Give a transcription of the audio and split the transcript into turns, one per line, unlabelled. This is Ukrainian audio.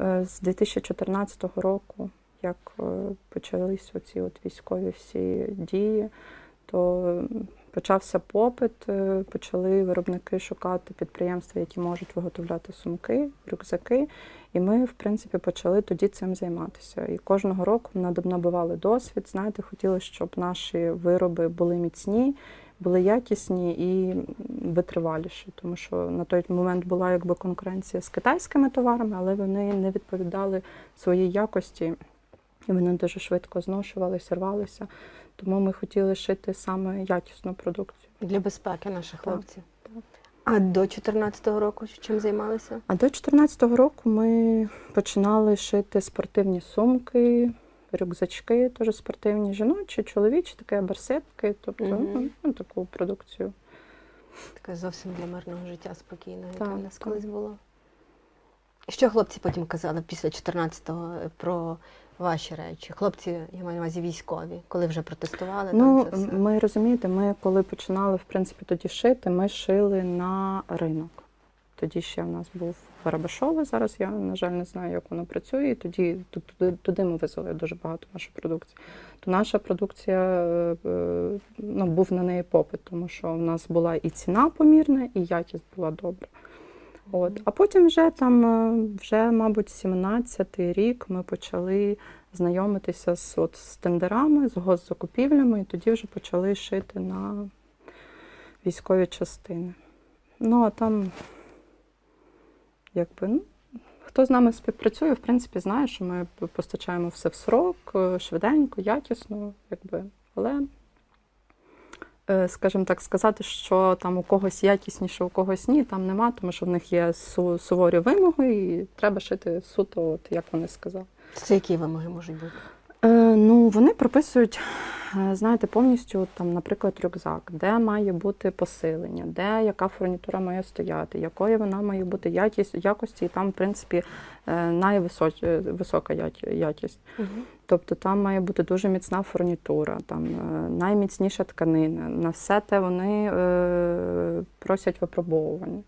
Е, З 2014 року, як е, почались оці от військові всі дії, то почався попит, е, почали виробники шукати підприємства, які можуть виготовляти сумки, рюкзаки. І ми, в принципі, почали тоді цим займатися. І кожного року набивали досвід. Знаєте, хотіли, щоб наші вироби були міцні, були якісні і витриваліші, тому що на той момент була якби конкуренція з китайськими товарами, але вони не відповідали своїй якості, і вони дуже швидко зношувалися, рвалися. Тому ми хотіли шити саме якісну продукцію.
Для безпеки наших
Так,
хлопців.
так.
А до 2014 року чим займалися?
А до 2014 року ми починали шити спортивні сумки, рюкзачки, теж спортивні, жіночі, чоловічі, таке барсетки, тобто
Мгм.
ну, ну, таку продукцію.
Таке зовсім для мирного життя спокійне, яке в нас колись було. Що хлопці потім казали після 14-го про ваші речі? Хлопці, я маю на увазі військові, коли вже протестували,
Ну,
там це все.
ми розумієте, ми коли починали в принципі тоді шити, ми шили на ринок. Тоді ще в нас був Барабашове. Зараз я, на жаль, не знаю, як воно працює. І тоді туди, туди ми везли дуже багато нашої продукції. То наша продукція е, е, ну, був на неї попит, тому що в нас була і ціна помірна, і якість була добра. От. А потім вже там, е, вже, мабуть, 17-й рік ми почали знайомитися з, от, з тендерами, з госзакупівлями, і тоді вже почали шити на військові частини. Ну, а там, якби, ну, хто з нами співпрацює, в принципі, знає, що ми постачаємо все в срок, е, швиденько, якісно, якби, але. е, Скажімо так, сказати, що там у когось якісніше, у когось ні, там нема, тому що в них є су- суворі вимоги, і треба шити суто, от як вони сказали.
Це які вимоги можуть бути?
Е, ну, вони прописують, знаєте, повністю, там, наприклад, рюкзак, де має бути посилення, де яка фурнітура має стояти, якої вона має бути якість, якості, і там, в принципі, е, найвисока якість.
Угу.
Тобто там має бути дуже міцна фурнітура, там е, найміцніша тканина. На все те вони е, просять випробовування.